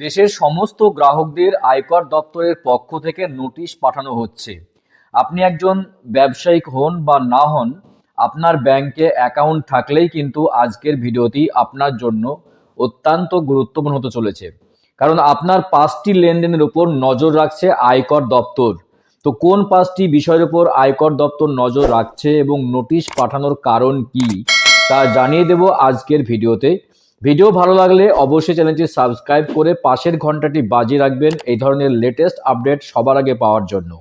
দেশের সমস্ত গ্রাহকদের আয়কর দপ্তরের পক্ষ থেকে নোটিশ পাঠানো হচ্ছে। আপনি একজন ব্যবসায়িক হন বা না হন, আপনার ব্যাংকে অ্যাকাউন্ট থাকলেই কিন্তু আজকের ভিডিওটি আপনার জন্য অত্যন্ত গুরুত্বপূর্ণ হতে চলেছে। কারণ আপনার পাঁচটি লেনদেনের উপর নজর রাখছে আয়কর দপ্তর। তো কোন পাঁচটি বিষয়ের উপর আয়কর দপ্তর নজর রাখছে এবং নোটিশ পাঠানোর কারণ কি, তা জানিয়ে দেব আজকের ভিডিওতে। ভিডিও ভালো লাগলে অবশ্যই চ্যানেলটি সাবস্ক্রাইব করে পাশের ঘন্টাটি বাজিয়ে রাখবেন। এই ধরনের লেটেস্ট আপডেট সবার আগে পাওয়ার জন্য।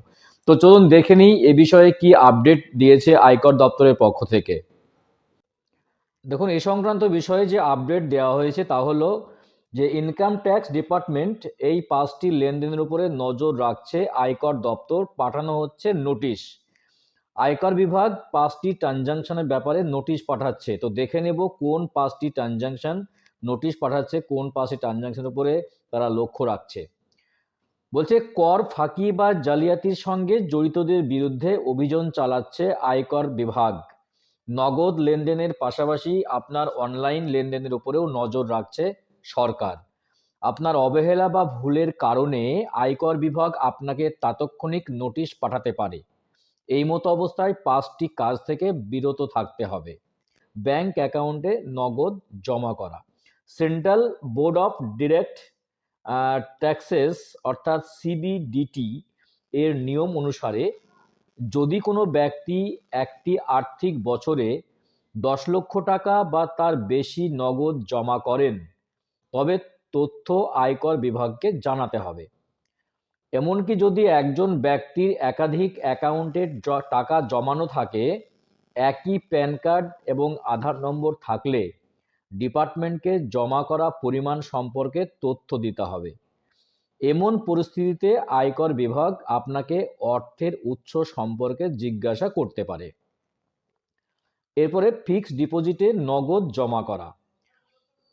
তো চলুন দেখে নিই এ বিষয়ে কি আপডেট দিয়েছে আয়কর দপ্তরের পক্ষ থেকে। দেখুন, এ সংক্রান্ত বিষয়ে যে আপডেট দেওয়া হয়েছে তা হলো যে ইনকাম ট্যাক্স ডিপার্টমেন্ট এই পাঁচটি লেনদেনের উপরে নজর রাখছে আয়কর দপ্তর। পাঠানো হচ্ছে নোটিশ আয়কর বিভাগ পাঁচটি ট্রানজাকশনের ব্যাপারে নোটিশ পাঠাচ্ছে। তো দেখে নেব কোন পাঁচটি ট্রানজাকশন নোটিশ পাঠাচ্ছে, কোন পাঁচটি ট্রানজাকশনের উপরে তারা লক্ষ্য রাখছে। বলছে, কর ফাঁকি বা জালিয়াতির সঙ্গে জড়িতদের বিরুদ্ধে অভিযান চালাচ্ছে আয়কর বিভাগ। নগদ লেনদেনের পাশাপাশি আপনার অনলাইন লেনদেনের উপরেও নজর রাখছে সরকার। আপনার অবহেলা বা ভুলের কারণে আয়কর বিভাগ আপনাকে তাৎক্ষণিক নোটিশ পাঠাতে পারে। এই মতো অবস্থায় পাঁচটি কাজ থেকে বিরত থাকতে হবে। ব্যাংক অ্যাকাউন্টে নগদ জমা করা। Central board of direct taxes অর্থাৎ সিবিডিটি এর নিয়ম অনুসারে যদি কোনো ব্যক্তি একটি আর্থিক বছরে দশ লক্ষ টাকা বা তার বেশি নগদ জমা করেন, তবে তথ্য আয়কর বিভাগকে জানাতে হবে। এমনকি যদি একজন ব্যক্তির একাধিক অ্যাকাউন্টে টাকা জমানো থাকে, একই প্যান কার্ড এবং আধার নম্বর থাকলে ডিপার্টমেন্টকে জমা করা পরিমাণ সম্পর্কে তথ্য দিতে হবে। এমন পরিস্থিতিতে আয়কর বিভাগ আপনাকে অর্থের উৎস সম্পর্কে জিজ্ঞাসা করতে পারে। এরপরে ফিক্সড ডিপোজিটে নগদ জমা করা।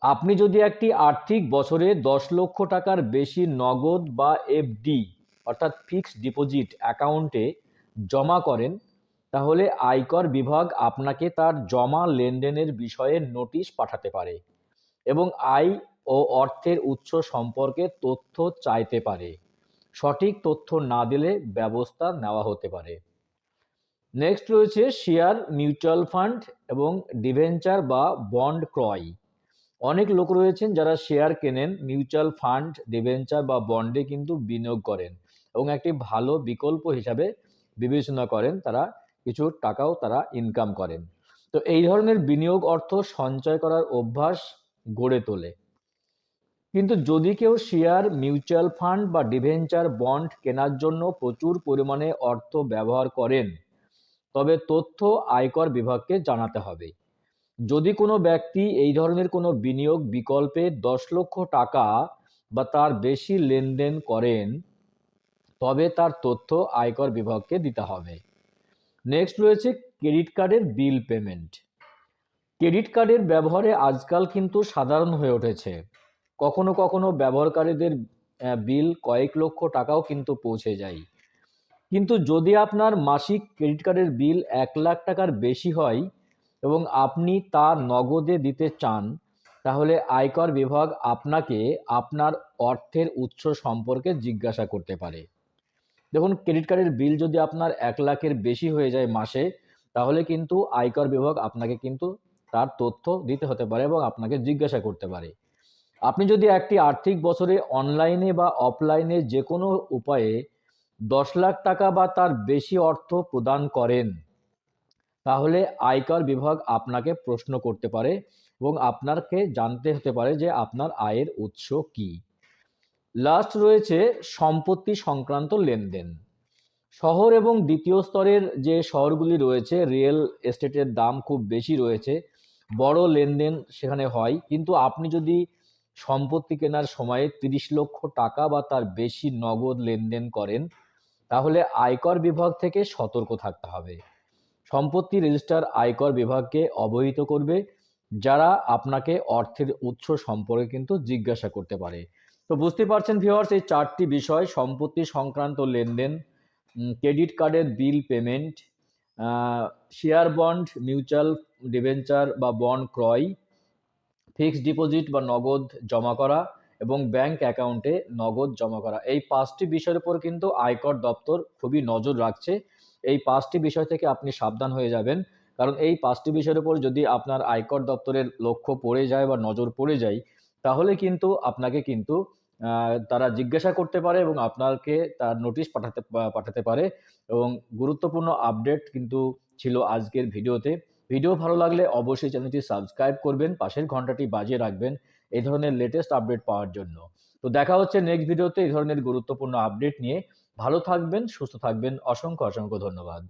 আপনি যদি একটি আর্থিক বছরে দশ লক্ষ টাকার বেশি নগদ বা এফডি অর্থাৎ ফিক্সড ডিপোজিট অ্যাকাউন্টে জমা করেন, তাহলে আয়কর বিভাগ আপনাকে তার জমা লেনদেনের বিষয়ে নোটিশ পাঠাতে পারে এবং আয় ও অর্থের উৎস সম্পর্কে তথ্য চাইতে পারে। সঠিক তথ্য না দিলে ব্যবস্থা নেওয়া হতে পারে। নেক্সট রয়েছে শেয়ার মিউচুয়াল ফান্ড এবং ডিভেঞ্চার বা বন্ড ক্রয়। অনেক লোক রয়েছেন যারা শেয়ার কেনেন মিউচুয়াল ফান্ড ডিভেঞ্চার বা বন্ডে কিন্তু বিনিয়োগ করেন এবং একটি ভালো বিকল্প হিসাবে বিবেচনা করেন তারা কিছু টাকাও তারা ইনকাম করেন। তো এই ধরনের বিনিয়োগ অর্থ সঞ্চয় করার অভ্যাস গড়ে তোলে। কিন্তু যদি কেউ শেয়ার মিউচুয়াল ফান্ড বা ডিভেঞ্চার বন্ড কেনার জন্য প্রচুর পরিমাণে অর্থ ব্যবহার করেন, তবে তথ্য আয়কর বিভাগকে জানাতে হবে। যদি কোনো ব্যক্তি এই ধরনের কোনো বিনিয়োগ বিকল্পে দশ লক্ষ টাকা বা তার বেশি লেনদেন করেন, তবে তার তথ্য আয়কর বিভাগকে দিতে হবে। নেক্সট রয়েছে ক্রেডিট কার্ডের বিল পেমেন্ট ক্রেডিট কার্ডের ব্যবহারে আজকাল কিন্তু সাধারণ হয়ে উঠেছে। কখনো কখনো ব্যবহারকারীদের বিল কয়েক লক্ষ টাকাও কিন্তু পৌঁছে যায়। কিন্তু যদি আপনার মাসিক ক্রেডিট কার্ডের বিল এক লাখ টাকার বেশি হয় এবং আপনি তা নগদে দিতে চান, তাহলে আয়কর বিভাগ আপনাকে আপনার অর্থের উৎস সম্পর্কে জিজ্ঞাসা করতে পারে। দেখুন, ক্রেডিট কার্ডের বিল যদি আপনার এক লাখের বেশি হয়ে যায় মাসে, তাহলে কিন্তু আয়কর বিভাগ আপনাকে কিন্তু তার তথ্য দিতে হতে পারে এবং আপনাকে জিজ্ঞাসা করতে পারে। আপনি যদি একটি আর্থিক বছরে অনলাইনে বা অফলাইনে যে কোনো উপায়ে দশ লাখ টাকা বা তার বেশি অর্থ প্রদান করেন তাহলে আয়কর বিভাগ আপনাকে প্রশ্ন করতে পারে এবং আপনাকে জানতে হতে পারে যে আপনার আয়ের উৎস কি। লাস্ট রয়েছে সম্পত্তি সংক্রান্ত লেনদেন। শহর এবং দ্বিতীয় স্তরের যে শহরগুলি রয়েছে রিয়েল এস্টেটের দাম খুব বেশি রয়েছে, বড় লেনদেন সেখানে হয়। কিন্তু আপনি যদি সম্পত্তি কেনার সময়ে তিরিশ লক্ষ টাকা বা তার বেশি নগদ লেনদেন করেন, তাহলে আয়কর বিভাগ থেকে সতর্ক থাকতে হবে। সম্পত্তি রেজিস্টার আয়কর বিভাগকে অবহিত করবে, যারা আপনাকে অর্থের উৎস সম্পর্কে কিন্তু জিজ্ঞাসা করতে পারে। তো বুঝতে পারছেন ভিওয়ার্স এই চারটি বিষয়, সম্পত্তি সংক্রান্ত লেনদেন ক্রেডিট কার্ডের bill payment share bond mutual debenture বা বন্ড ক্রয় ফিক্সড ডিপোজিট বা নগদ জমা করা এবং ব্যাংক অ্যাকাউন্টে নগদ জমা করা। এই পাঁচটি বিষয়ের উপর কিন্তু আয়কর দপ্তর খুবই নজর রাখছে। এই পাঁচটি বিষয় থেকে আপনি সাবধান হয়ে যাবেন। কারণ এই পাঁচটি বিষয়ের উপর যদি আপনার আয়কর দপ্তরের লক্ষ্য পড়ে যায় বা নজর পড়ে যায়, তাহলে কিন্তু আপনাকে কিন্তু তারা জিজ্ঞাসা করতে পারে এবং আপনাকে তার নোটিশ পাঠাতে পাঠাতে পারে এবং গুরুত্বপূর্ণ আপডেট কিন্তু ছিল আজকের ভিডিওতে। ভিডিও ভালো লাগলে অবশ্যই চ্যানেলটি সাবস্ক্রাইব করবেন, পাশের ঘন্টাটি বাজিয়ে রাখবেন এই ধরনের লেটেস্ট আপডেট পাওয়ার জন্য। তো দেখা হচ্ছে নেক্সট ভিডিওতে এই ধরনের গুরুত্বপূর্ণ আপডেট নিয়ে। ভালো থাকবেন সুস্থ থাকবেন। অসংখ্য অসংখ্য ধন্যবাদ।